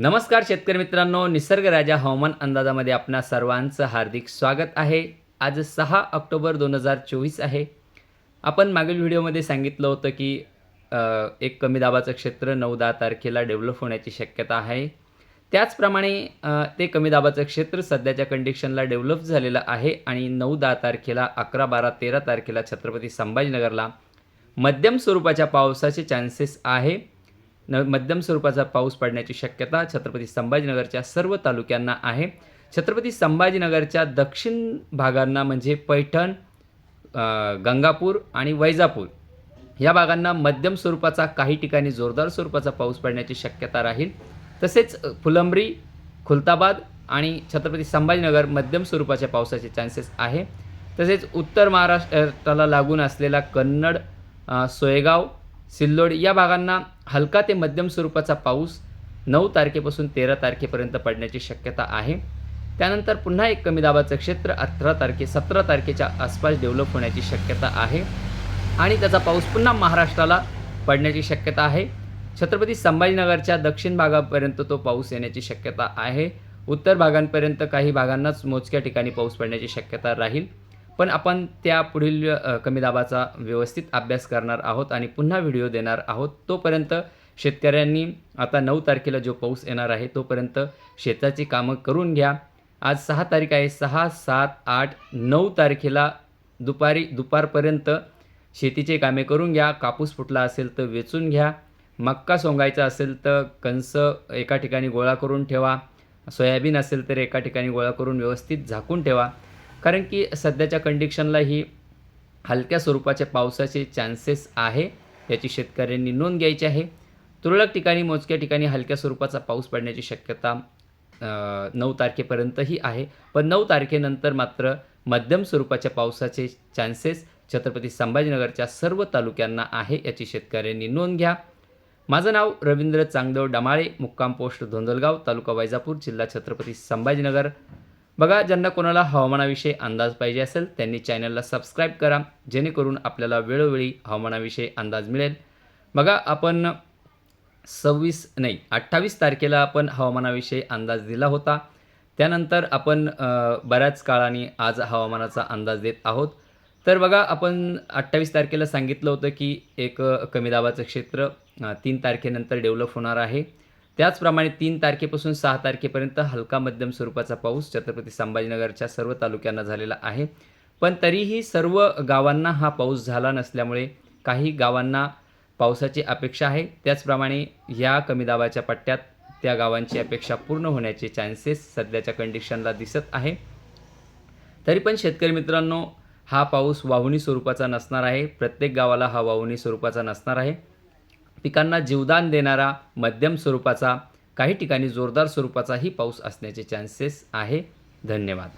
नमस्कार शेतकरी मित्रांनो निसर्ग राजा हवामान अंदाजामध्ये आपणा सर्वांचं हार्दिक स्वागत आहे. आज सहा ऑक्टोबर दोन हजार चोवीस आहे. आपण मागील व्हिडिओमध्ये सांगितलं होतं की एक कमी दाबाचं क्षेत्र नऊ दहा तारखेला डेव्हलप होण्याची शक्यता आहे. त्याचप्रमाणे ते कमी दाबाचं क्षेत्र सध्याच्या कंडिशनला डेव्हलप झालेलं आहे आणि नऊ दहा तारखेला अकरा बारा तेरा तारखेला छत्रपती संभाजीनगरला मध्यम स्वरूपाच्या पावसाचे चान्सेस आहे. न मध्यम स्वरूपाचा पाऊस पडण्याची शक्यता छत्रपती संभाजीनगरच्या सर्व तालुक्यांना आहे. छत्रपती संभाजीनगरच्या दक्षिण भागांना म्हणजे पैठण गंगापूर आणि वैजापूर या भागांना मध्यम स्वरूपाचा काही ठिकाणी जोरदार स्वरूपाचा पाऊस पडण्याची शक्यता राहील. तसेच फुलंबरी फुलंब्री खुलताबाद आणि छत्रपती संभाजीनगर मध्यम स्वरूपाच्या पावसाचे चान्सेस आहे. तसेच उत्तर महाराष्ट्राला लागून असलेला कन्नड सोयगाव सिल्लोड या भागांना हलका ते मध्यम स्वरूपाचा पाऊस नऊ तारखेपासून तेरा तारखेपर्यंत पडण्याची शक्यता आहे. त्यानंतर पुन्हा एक कमी दाबाचं क्षेत्र अठरा तारखे सतरा तारखेच्या आसपास डेव्हलप होण्याची शक्यता आहे. आणि त्याचा पाऊस पुन्हा महाराष्ट्राला पडण्याची शक्यता आहे. छत्रपती संभाजीनगरच्या दक्षिण भागापर्यंत तो पाऊस येण्याची शक्यता आहे. उत्तर भागांपर्यंत काही भागांनाच मोजक्या ठिकाणी पाऊस पडण्याची शक्यता राहील. पण आपण त्या पुढील कमी दाबाचा व्यवस्थित अभ्यास करणार आहोत आणि पुन्हा व्हिडिओ देणार आहोत. तोपर्यंत शेतकऱ्यांनी आता नऊ तारखेला जो पाऊस येणार आहे तोपर्यंत शेताची कामं करून घ्या. आज सहा तारीख आहे सहा सात आठ नऊ तारखेला दुपारी दुपारपर्यंत शेतीचे कामे करून घ्या. कापूस फुटला असेल तर वेचून घ्या. मक्का सोंगायचा असेल तर कंस एका ठिकाणी गोळा करून ठेवा. सोयाबीन असेल तर एका ठिकाणी गोळा करून व्यवस्थित झाकून ठेवा. कारण की सध्याच्या कंडिशनला ही हलक्या स्वरूपाच्या पावसाचे चान्सेस आहे. याची शेतकऱ्यांनी नोंद घ्यायची आहे. तुरळक ठिकाणी मोजक्या ठिकाणी हलक्या स्वरूपाचा पाऊस पडण्याची शक्यता नऊ तारखेपर्यंतही आहे. पण नऊ तारखेनंतर मात्र मध्यम स्वरूपाच्या पावसाचे चान्सेस छत्रपती संभाजीनगरच्या सर्व तालुक्यांना आहे याची शेतकऱ्यांनी नोंद घ्या. माझं नाव रवींद्र चांगदेव डमाळे मुक्काम पोस्ट धोंदलगाव तालुका वैजापूर जिल्हा छत्रपती संभाजीनगर. बघा ज्यांना कोणाला हवामानाविषयी अंदाज पाहिजे असेल त्यांनी चॅनलला सबस्क्राईब करा जेणेकरून आपल्याला वेळोवेळी हवामानाविषयी अंदाज मिळेल. बघा आपण सव्वीस नाही अठ्ठावीस तारखेला आपण हवामानाविषयी अंदाज दिला होता. त्यानंतर आपण बऱ्याच काळाने आज हवामानाचा अंदाज देत आहोत. तर बघा आपण अठ्ठावीस तारखेला सांगितलं होतं की एक कमी दाबाचं क्षेत्र तीन तारखेनंतर डेव्हलप होणार आहे. त्याचप्रमाणे तीन तारखेपासून सहा तारखेपर्यंत हलका मध्यम स्वरूपाचा पाऊस छत्रपती संभाजीनगरच्या सर्व तालुक्यांना झालेला आहे. पण तरीही सर्व गावांना हा पाऊस झाला नसल्यामुळे काही गावांना पावसाची अपेक्षा आहे. त्याचप्रमाणे या कमी दाबाच्या पट्ट्यात त्या गावांची अपेक्षा पूर्ण होण्याचे चान्सेस सध्याच्या कंडिशनला दिसत आहे. तरी पण शेतकरी मित्रांनो हा पाऊस वाहुनी स्वरूपाचा नसणार आहे. प्रत्येक गावाला हा वाहुनी स्वरूपाचा नसणार आहे. पिकांना जीवदान देणारा मध्यम स्वरूपाचा काही ठिकाणी जोरदार स्वरूपाचाही पाऊस असण्याचे चान्सेस आहे. धन्यवाद.